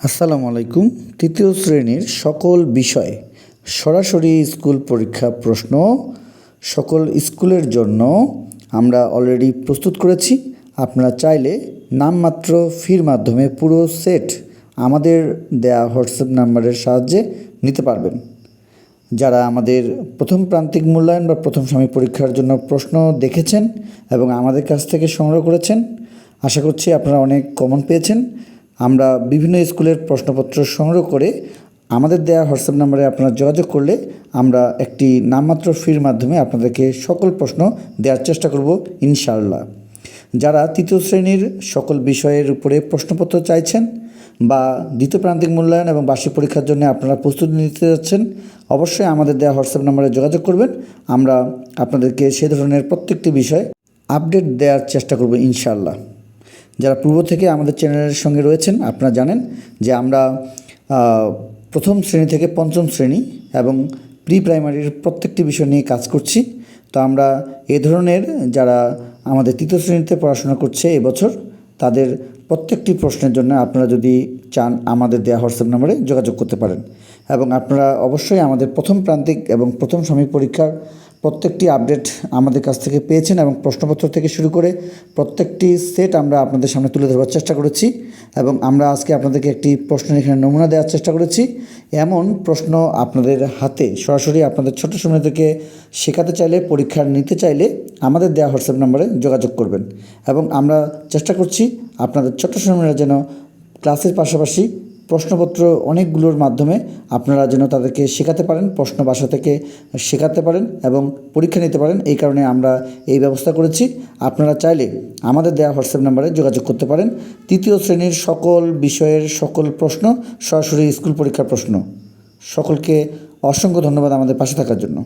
আসসালামু আলাইকুম। তৃতীয় শ্রেণির সকল বিষয়, সরাসরি স্কুল পরীক্ষা প্রশ্ন, সকল স্কুলের জন্য আমরা অলরেডি প্রস্তুত করেছি। আপনারা চাইলে নামমাত্র ফির মাধ্যমে পুরো সেট আমাদের দেয়া হোয়াটসঅ্যাপ নাম্বারের সাহায্যে নিতে পারবেন। যারা আমাদের প্রথম প্রান্তিক মূল্যায়ন বা প্রথম সাময়িক পরীক্ষার জন্য প্রশ্ন দেখেছেন এবং আমাদের কাছ থেকে সংগ্রহ করেছেন, আশা করছি আপনারা অনেক কমন পেয়েছেন। আমরা বিভিন্ন স্কুলের প্রশ্নপত্র সংগ্রহ করে আমাদের দেওয়া হোয়াটসঅ্যাপ নাম্বারে আপনারা যোগাযোগ করলে আমরা একটি নামমাত্র ফির মাধ্যমে আপনাদেরকে সকল প্রশ্ন দেওয়ার চেষ্টা করব, ইনশাআল্লাহ। যারা তৃতীয় শ্রেণির সকল বিষয়ের উপরে প্রশ্নপত্র চাইছেন বা দ্বিতীয় প্রান্তিক মূল্যায়ন এবং বার্ষিক পরীক্ষার জন্য আপনারা প্রস্তুতি নিতে যাচ্ছেন, অবশ্যই আমাদের দেওয়া হোয়াটসঅ্যাপ নাম্বারে যোগাযোগ করবেন। আমরা আপনাদেরকে সে ধরনের প্রত্যেকটি বিষয় আপডেট দেওয়ার চেষ্টা করব, ইনশাআল্লাহ। যারা পূর্ব থেকে আমাদের চ্যানেলের সঙ্গে রয়েছেন, আপনারা জানেন যে আমরা প্রথম শ্রেণি থেকে পঞ্চম শ্রেণি এবং প্রি প্রাইমারির প্রত্যেকটি বিষয় নিয়ে কাজ করছি। তো আমরা এ ধরনের যারা আমাদের তৃতীয় শ্রেণীতে পড়াশোনা করছে এবছর তাদের প্রত্যেকটি প্রশ্নের জন্য আপনারা যদি চান আমাদের দেওয়া হোয়াটসঅ্যাপ নম্বরে যোগাযোগ করতে পারেন। এবং আপনারা অবশ্যই আমাদের প্রথম প্রান্তিক এবং প্রথম সাময়িক পরীক্ষার প্রত্যেকটি আপডেট আমাদের কাছ থেকে পেয়েছেন এবং প্রশ্নপত্র থেকে শুরু করে প্রত্যেকটি সেট আমরা আপনাদের সামনে তুলে ধরবার চেষ্টা করেছি এবং আমরা আজকে আপনাদেরকে একটি প্রশ্নের এখানে নমুনা দেওয়ার চেষ্টা করেছি। এমন প্রশ্ন আপনাদের হাতে সরাসরি আপনাদের ছোট থেকে শেখাতে চাইলে, পরীক্ষা নিতে চাইলে আমাদের দেওয়া হোয়াটসঅ্যাপ নম্বরে যোগাযোগ করবেন। এবং আমরা চেষ্টা করছি আপনাদের ছোট সময়রা যেন ক্লাসের পাশাপাশি প্রশ্নপত্র অনেকগুলোর মাধ্যমে আপনারা যেন তাদেরকে শেখাতে পারেন, প্রশ্ন বাসা থেকে শেখাতে পারেন এবং পরীক্ষা নিতে পারেন, এই কারণে আমরা এই ব্যবস্থা করেছি। আপনারা চাইলে আমাদের দেওয়া হোয়াটসঅ্যাপ নাম্বারে যোগাযোগ করতে পারেন। তৃতীয় শ্রেণির সকল বিষয়ের সকল প্রশ্ন সরাসরি স্কুল পরীক্ষার প্রশ্ন। সকলকে অসংখ্য ধন্যবাদ আমাদের পাশে থাকার জন্য।